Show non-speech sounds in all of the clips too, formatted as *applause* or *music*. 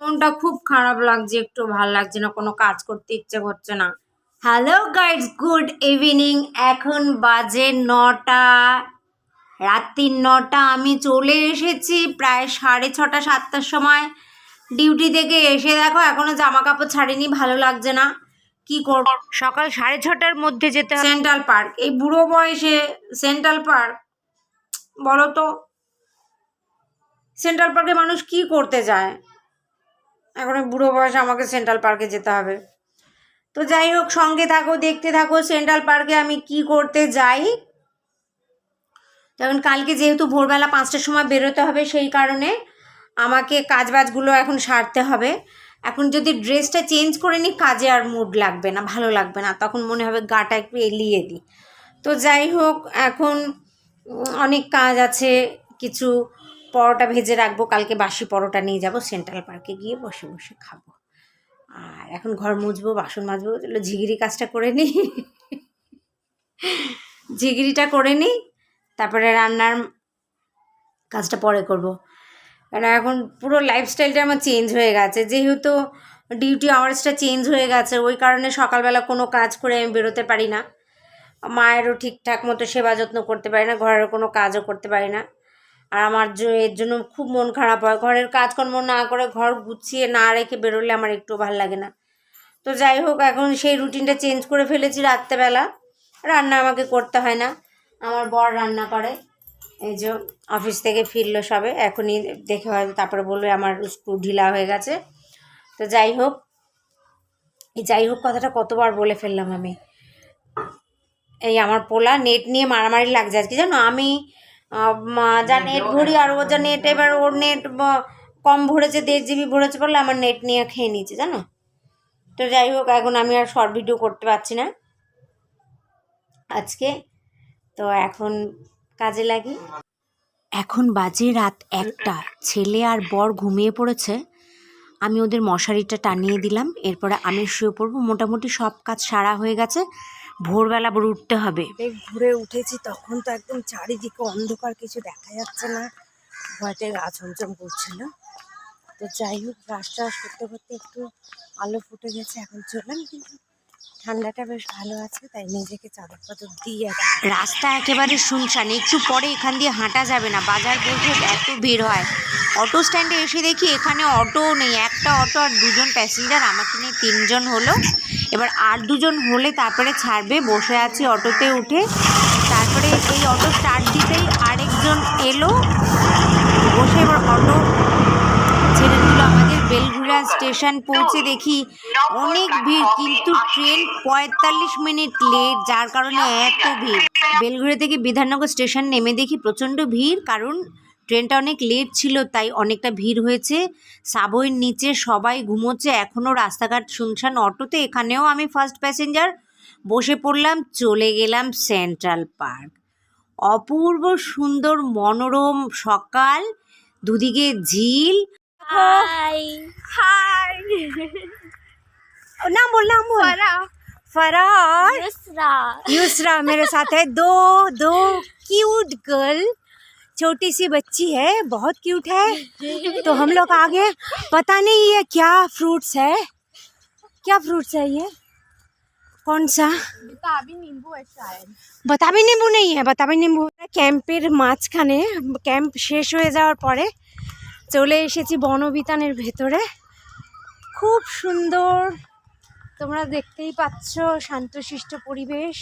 মনটা খুব খারাপ লাগছে, একটু ভালো লাগছে না, কোনো কাজ করতে ইচ্ছে করছে না। হ্যালো গাইডস গুড ইভিনিং এখন বাজে নটা রাত্রির নটা, আমি চলে এসেছি প্রায় সাড়ে ছটা, সাতটার সময়। ডিউটি থেকে এসে দেখো, এখনও জামা কাপড় ছাড়িনি, ভালো লাগছে না। কি করব? সকাল সাড়ে ছটার মধ্যে যেতে সেন্ট্রাল পার্ক এই বুড়ো বয়সে সেন্ট্রাল পার্ক বলো তো সেন্ট্রাল পার্কে মানুষ কি করতে যায়? এখন এই বুড়ো বয়সে আমাকে সেন্ট্রাল পার্কে যেতে হবে। তো যাই হোক, সঙ্গে থাকো, দেখতে থাকো সেন্ট্রাল পার্কে আমি কি করতে যাই। তখন কালকে যেহেতু ভোরবেলা পাঁচটার সময় বেরোতে হবে, সেই কারণে আমাকে কাজবাজগুলো এখন সারতে হবে। এখন যদি ড্রেসটা চেঞ্জ করে নিই, কাজে আর মুড লাগবে না, ভালো লাগবে না, তখন মনে হবে গাটা একটু এলিয়ে দিই। তো যাই হোক, এখন অনেক কাজ আছে, কিছু পরোটা ভেজে রাখব, কালকে বাসি পরোটা নিয়ে যাব, সেন্ট্রাল পার্কে গিয়ে বসে বসে খাব। আর এখন ঘর মুছবো, বাসন মাজবো চলো ঝিগিরি কাজটা করে নিই। ঝিগিরিটা করে নিই, তারপরে রান্নার কাজটা পরে করব। কারণ এখন পুরো লাইফস্টাইলটা আমার চেঞ্জ হয়ে গেছে। যেহেতু ডিউটি আওয়ার্সটা চেঞ্জ হয়ে গেছে, ওই কারণে সকালবেলা কোনো কাজ করে আমি বেরোতে পারি না। মায়েরও ঠিকঠাক মতো সেবা যত্ন করতে পারি না ঘরের কোনো কাজও করতে পারি না। আর আমার এর জন্য খুব মন খারাপ হয়। ঘরের কাজকর্ম না করে ঘর গুছিয়ে না রেখে বেরোলে আমার একটু ভালো লাগে না। তো যাই হোক, এখন সেই রুটিনটা চেঞ্জ করে ফেলেছি রাত্রেবেলা। রান্না আমাকে করতে হয় না। আমার বর রান্না করে। এই যে অফিস থেকে ফিরলো সবে। এখনই দেখে হয়তো তারপরে বলবে আমার স্ক্রু ঢিলা হয়ে গেছে। তো যাই হোক, এই যাই হোক কথাটা কতবার বলে ফেললাম আমি। এই আমার পোলা নেট নিয়ে মারামারি লাগছে আজকে। জানো, আমি যা নেট ভরি আর ও যা নেট এবার ওর নেট কম ভরেছে দেড় জিবি ভরেছে বলে আমার নেট নিয়ে খেয়ে নিয়েছে জানো? তো যাই হোক এখন আমি আর শর্ট ভিডিও করতে পারছি না। আজকে তো এখন কাজে লাগি। এখন বাজে রাত একটা। ছেলে আর বর ঘুমিয়ে পড়েছে। আমি ওদের মশারিটা টানিয়ে দিলাম। এরপরে আমি শুয়ে পড়ব। মোটামুটি সব কাজ সারা হয়ে গেছে। ভোরবেলা আবার উঠতে হবে। ঘুরে উঠেছি, তখন তো একদম চারিদিকে অন্ধকার, কিছু দেখা যাচ্ছে না। ভয়তে গা চমচম করছিল। তো যাই হোক, রাস্তা করতে করতে একটু আলো ফুটে গেছে, এখন চললাম, কিন্তু ঠান্ডাটা বেশ ভালো আছে, তাই নিজেকে চাদর ফাদর দিয়ে রাস্তা একেবারে শুনশান, একটু পরে এখান দিয়ে হাঁটা যাবে না, বাজার বলতে এত ভিড় হয়। অটো স্ট্যান্ডে এসে দেখি এখানে অটো নেই, একটা অটো আর দুজন প্যাসেঞ্জার আমাকে নিয়ে তিনজন হলো। এবার আর দুজন হলে তারপরে ছাড়বে, বসে আছি অটোতে উঠে। তারপরে এই অটো স্টার্ট দিতেই আরেকজন এলো, বসে এবার অটো বেলঘুরা স্টেশন পৌঁছে দেখি অনেক ভিড়, কিন্তু ট্রেন পঁয়তাল্লিশ মিনিট লেট, যার কারণে এত ভিড়। বেলঘুরা থেকে বিধাননগর স্টেশন নেমে দেখি প্রচণ্ড ভিড়, কারণ ট্রেনটা অনেক লেট ছিল, তাই অনেকটা ভিড় হয়েছে। সাবইয়ের নিচে সবাই ঘুমোচ্ছে, এখনও রাস্তাঘাট শুনশান অটোতে, এখানেও আমি ফার্স্ট প্যাসেঞ্জার বসে পড়লাম, চলে গেলাম সেন্ট্রাল পার্ক অপূর্ব সুন্দর মনোরম সকাল, দুদিকে ঝিল হাই হাই *laughs* नाम बोल नाम बोल फरा फरा और युसरा यूसरा मेरे साथ है दो दो क्यूट गर्ल छोटी सी बच्ची है बहुत क्यूट है तो हम लोग आगे पता नहीं ये क्या फ्रूट्स है क्या फ्रूट्स है ये कौन सा किताबी नींबू है शायद বাতাবি লেবু নেই হ্যাঁ বাতাবি লেবু ক্যাম্পের মাঝখানে ক্যাম্প শেষ হয়ে যাওয়ার পরে চলে এসেছি বনবিতানের ভেতরে। খুব সুন্দর, তোমরা দেখতেই পাচ্ছ শান্তশিষ্ট পরিবেশ।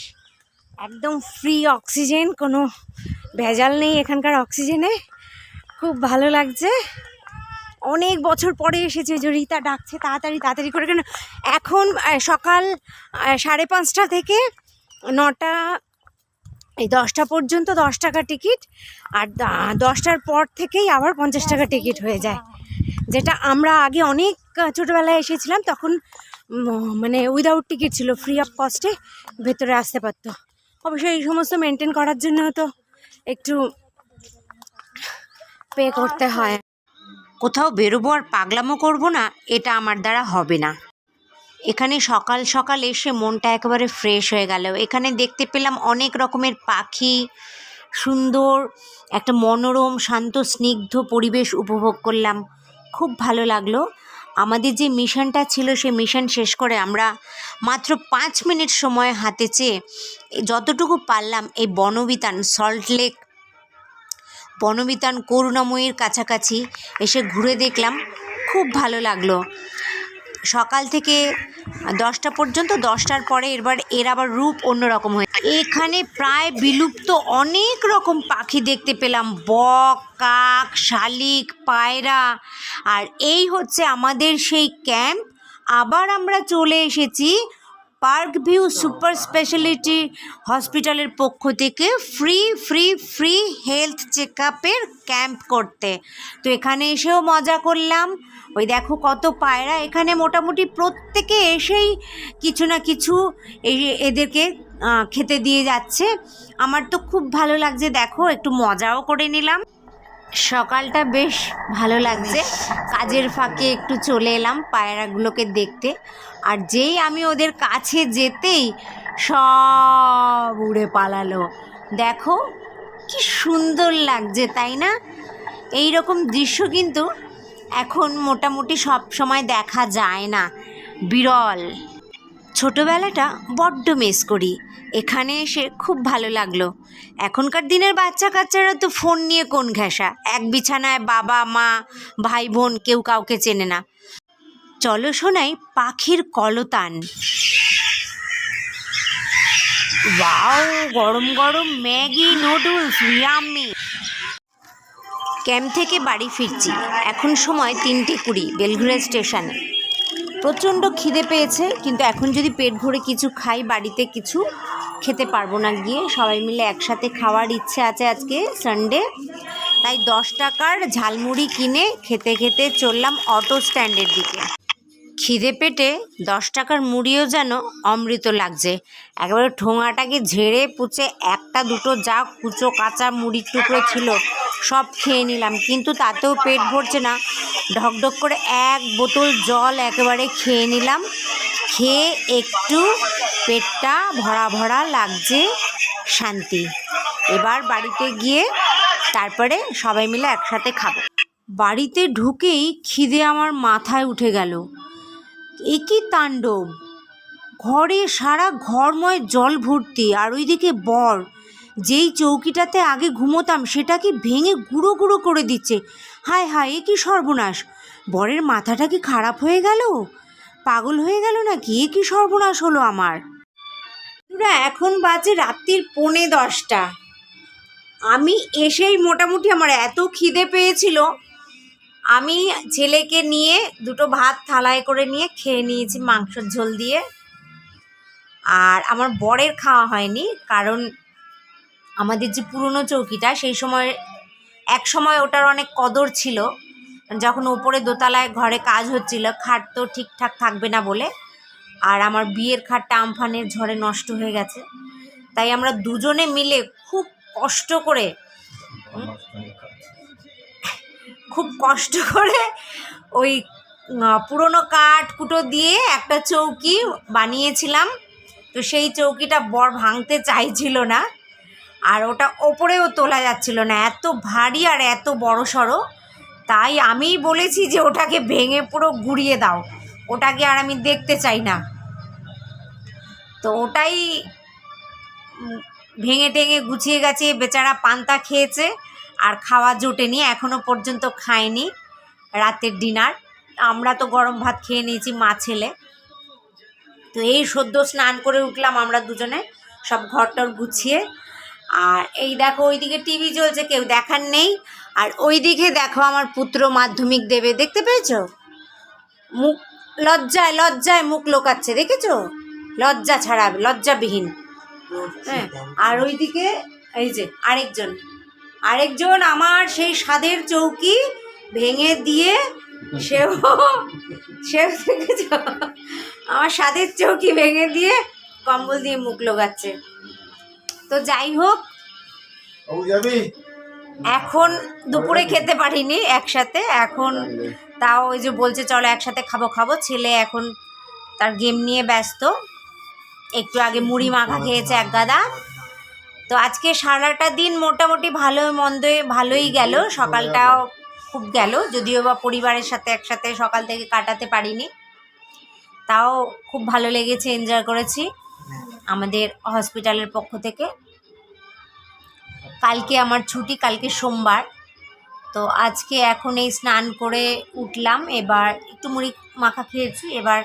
একদম ফ্রি অক্সিজেন কোনো ভেজাল নেই এখানকার অক্সিজেনে খুব ভালো লাগছে। অনেক বছর পরে এসেছে যে রীতা ডাকছে, তাড়াতাড়ি তাড়াতাড়ি করে কেন? এখন সকাল সাড়ে পাঁচটা থেকে নটা এই দশটা পর্যন্ত দশ টাকা টিকিট আর দশটার পর থেকেই আবার পঞ্চাশ টাকা টিকিট হয়ে যায়। যেটা আমরা আগে অনেক ছোটোবেলায় এসেছিলাম, তখন মানে উইদাউট টিকিট ছিল ফ্রি অফ কস্টে ভেতরে আসতে পারতো। অবশ্যই এই সমস্ত মেনটেন করার জন্য তো একটু পে করতে হয়। কোথাও বেরোবো আর পাগলামো করব না, এটা আমার দ্বারা হবে না। এখানে সকাল সকাল এসে মনটা একেবারে ফ্রেশ হয়ে গেল। এখানে দেখতে পেলাম অনেক রকমের পাখি, সুন্দর একটা মনোরম, শান্ত, স্নিগ্ধ পরিবেশ উপভোগ করলাম। খুব ভালো লাগল। আমাদের যে মিশনটা ছিল সেই মিশন শেষ করে আমরা মাত্র পাঁচ মিনিট সময় হাতে চেয়ে যতটুকু পারলাম এই বনবিতান সল্ট লেক বনবিতান, করুণাময়ীর কাছাকাছি এসে ঘুরে দেখলাম। খুব ভালো লাগল। সকাল থেকে দশটা পর্যন্ত, দশটার পরে এবার এর আবার রূপ অন্যরকম হয়ে এখানে প্রায় বিলুপ্ত অনেক রকম পাখি দেখতে পেলাম। বক, কাক, শালিক, পায়রা। আর এই হচ্ছে আমাদের সেই ক্যাম্প। আবার আমরা চলে এসেছি পার্ক ভিউ সুপার স্পেশালিটি হসপিটালের পক্ষ থেকে free free free health check আপের ক্যাম্প করতে। তো এখানে এসেও মজা করলাম। ওই দেখো কত পায়রা এখানে মোটামুটি প্রত্যেকে এসেই কিছু না কিছু এদেরকে খেতে দিয়ে যাচ্ছে। আমার তো খুব ভালো লাগছে দেখো একটু মজাও করে নিলাম। সকালটা বেশ ভালো লাগছে। কাজের ফাঁকে একটু চলে এলাম পায়রাগুলোকে দেখতে। আর যেই আমি ওদের কাছে যেতেই সব উড়ে পালালো। দেখো কি সুন্দর লাগছে তাই না? এই রকম দৃশ্য কিন্তু এখন মোটামুটি সব সময় দেখা যায় না। বিরল। ছোটোবেলাটা বড্ড মিস করি। এখানে এসে খুব ভালো লাগল। এখনকার দিনের বাচ্চা কাচ্চারা তো ফোন নিয়ে কোন ঘেঁষা? এক বিছানায় বাবা, মা ভাই বোন কেউ কাউকে চেনে না। চলো শোনাই পাখির কলতান। ওয়াও, গরম গরম ম্যাগি নুডলস ইয়াম্মি ক্যাম্প থেকে বাড়ি ফিরছি। এখন সময় তিনটে কুড়ি বেলঘুরা স্টেশনে। প্রচণ্ড খিদে পেয়েছে, কিন্তু এখন যদি পেট ভরে কিছু খাই, বাড়িতে কিছু খেতে পারব না গিয়ে। সবাই মিলে একসাথে খাওয়ার ইচ্ছে আছে আজকে সানডে তাই দশ টাকার ঝালমুড়ি কিনে খেতে খেতে চললাম অটো স্ট্যান্ডের দিকে। খিদে পেটে দশ টাকার মুড়িও যেন অমৃত লাগছে। একেবারে ঠোঙাটাকে ঝেড়ে পুচে একটা দুটো যা কুচো কাঁচা মুড়ির টুকরো ছিল সব খেয়ে নিলাম। কিন্তু তাতেও পেট ভরছে না। ঢকঢক করে এক বোতল জল একেবারে খেয়ে নিলাম। খেয়ে একটু পেটটা ভরা ভরা লাগছে শান্তি। এবার বাড়িতে গিয়ে তারপরে সবাই মিলে একসাথে খাব। বাড়িতে ঢুকেই খিদে আমার মাথায় উঠে গেল। এ কি তাণ্ডব? ঘরে সারা ঘরময় জল ভর্তি, আর ওইদিকে বর। যেই চৌকিটাতে আগে ঘুমোতাম সেটা কি ভেঙে গুঁড়ো গুঁড়ো করে দিচ্ছে? হায় হায় এ কি সর্বনাশ! বরের মাথাটা কি খারাপ হয়ে গেল? পাগল হয়ে গেল নাকি? এ কি সর্বনাশ হলো আমার? বন্ধুরা, এখন বাজে রাত্রির পৌনে দশটা। আমি এসেই মোটামুটি আমার এত খিদে পেয়েছিল। আমি ছেলেকে নিয়ে দুটো ভাত থালায় করে নিয়ে খেয়ে নিয়েছি মাংসর ঝোল দিয়ে। আর আমার বরের খাওয়া হয়নি কারণ আমাদের যে পুরনো চৌকিটা, সেই সময়, এক সময় ওটার অনেক কদর ছিল। যখন ওপরে দোতলায় ঘরে কাজ হচ্ছিল, খাট তো ঠিকঠাক থাকবে না বলে, আর আমার বিয়ের খাটটা আমফানের ঝড়ে নষ্ট হয়ে গেছে। তাই আমরা দুজনে মিলে খুব কষ্ট করে খুব কষ্ট করে ওই পুরনো কাঠ কুটো দিয়ে একটা চৌকি বানিয়েছিলাম। তো সেই চৌকিটা বর ভাঙতে চাইছিল না। আর ওটা ওপরেও তোলা যাচ্ছিল না। এত ভারী আর এত বড় সড়ো, তাই আমিই বলেছি যে ওটাকে ভেঙে পুরো গুড়িয়ে দাও। ওটাকে আর আমি দেখতে চাই না। তো ওটাই ভেঙে টেঙে গুছিয়ে গেছে, বেচারা পান্তা খেয়েছে আর খাওয়া জোটেনি এখনও পর্যন্ত খায়নি রাতের ডিনার। আমরা তো গরম ভাত খেয়ে নিয়েছি মা ছেলে। তো এই সদ্য স্নান করে উঠলাম আমরা দুজনে, সব ঘরটর গুছিয়ে আর এই দেখো, ওইদিকে টিভি চলছে, কেউ দেখার নেই। আর ওইদিকে দেখো আমার পুত্র মাধ্যমিক দেবে, দেখতে পেয়েছ? মুখ, লজ্জায় লজ্জায় মুখ লোকাচ্ছে, দেখেছ? লজ্জা ছাড়া, লজ্জাবিহীন। হ্যাঁ আর ওইদিকে এই যে আরেকজন। আরেকজন আমার সেই স্বাদের চৌকি ভেঙে দিয়ে সেও সেও দেখেছ? আমার স্বাদের চৌকি ভেঙে দিয়ে কম্বল দিয়ে মুখ লোগাচ্ছে তো যাই হোক এখন দুপুরে খেতে পারিনি একসাথে এখন তাও ওই যে বলছে চলো একসাথে খাব খাব। ছেলে এখন তার গেম নিয়ে ব্যস্ত। একটু আগে মুড়ি মাখা খেয়েছে এক গাদা। তো আজকে সারাটা দিন মোটামুটি ভালো মন্দে ভালোই গেল। সকালটাও খুব গেল যদিও বা পরিবারের সাথে একসাথে সকাল থেকে কাটাতে পারিনি। তাও খুব ভালো লেগেছে এনজয় করেছি। আমাদের হসপিটালের পক্ষ থেকে। কালকে আমার ছুটি, কালকে সোমবার। তো আজকে এখন এই স্নান করে উঠলাম, এবার একটু মুড়ি মাখা খেয়েছি, এবার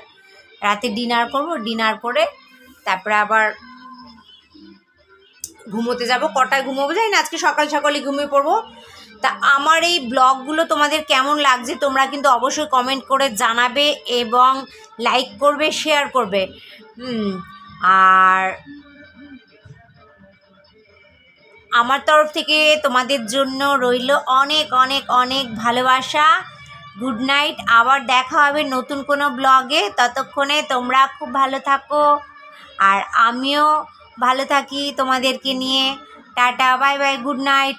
রাতে ডিনার করব। ডিনার করে তারপরে আবার ঘুমোতে যাব। কটায় ঘুমোবো জানি না, আজকে সকাল সকালে ঘুমিয়ে পড়ব। তা আমার এই ব্লগগুলো তোমাদের কেমন লাগছে তোমরা কিন্তু অবশ্যই কমেন্ট করে জানাবে এবং লাইক করবে শেয়ার করবে। আর আমার তরফ থেকে তোমাদের জন্য রইল অনেক অনেক অনেক ভালোবাসা। গুড নাইট আবার দেখা হবে নতুন কোনো ব্লগে ততক্ষণে তোমরা খুব ভালো থাকো। আর আমিও ভালো থাকি তোমাদেরকে নিয়ে। Tata, bye bye good night